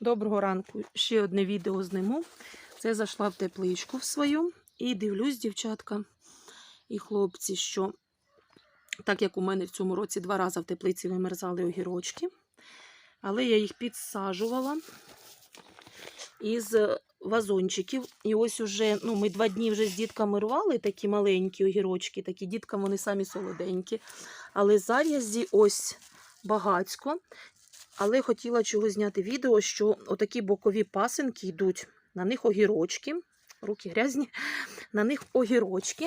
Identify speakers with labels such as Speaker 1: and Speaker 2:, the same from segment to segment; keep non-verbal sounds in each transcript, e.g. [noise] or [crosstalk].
Speaker 1: Доброго ранку. Ще одне відео зниму. Це зайшла в тепличку в свою і дивлюсь, дівчатка і хлопці, що так як у мене в цьому році два рази в теплиці вимерзали огірочки, але я їх підсаджувала із вазончиків. І ось уже ну, ми два дні вже з дітками рвали такі маленькі огірочки, такі діткам вони самі солоденькі. Але зав'язі ось багацько. Але хотіла чого зняти відео, що отакі бокові пасинки йдуть, на них огірочки, руки грязні, [laughs] на них огірочки.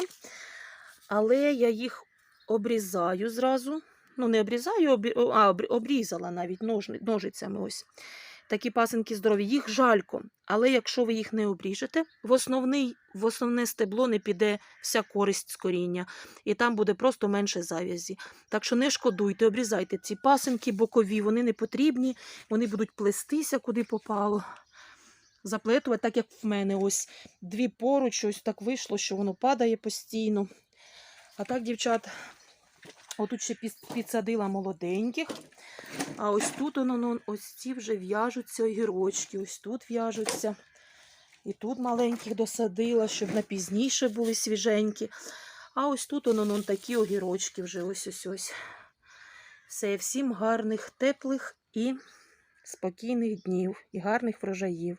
Speaker 1: Але я їх обрізаю зразу. Ну, не обрізаю, обрі... а обрізала навіть ножницями ось. Такі пасинки здорові, їх жалько. Але якщо ви їх не обріжете, в, основний, в основне стебло не піде вся користь з коріння. І там буде просто менше зав'язі. Так що не шкодуйте, обрізайте ці пасинки бокові, вони не потрібні, вони будуть плестися куди попало. Заплетувати, так як в мене ось дві поруч, ось так вийшло, що воно падає постійно. А так, дівчат, отут ще підсадила молоденьких. А ось тут воно, ну, ось ці вже в'яжуться огірочки, ось тут в'яжуться. І тут маленьких досадила, щоб на пізніше були свіженькі. А ось тут воно ну, такі огірочки вже ось ось ось. Все, всім гарних, теплих і спокійних днів і гарних врожаїв.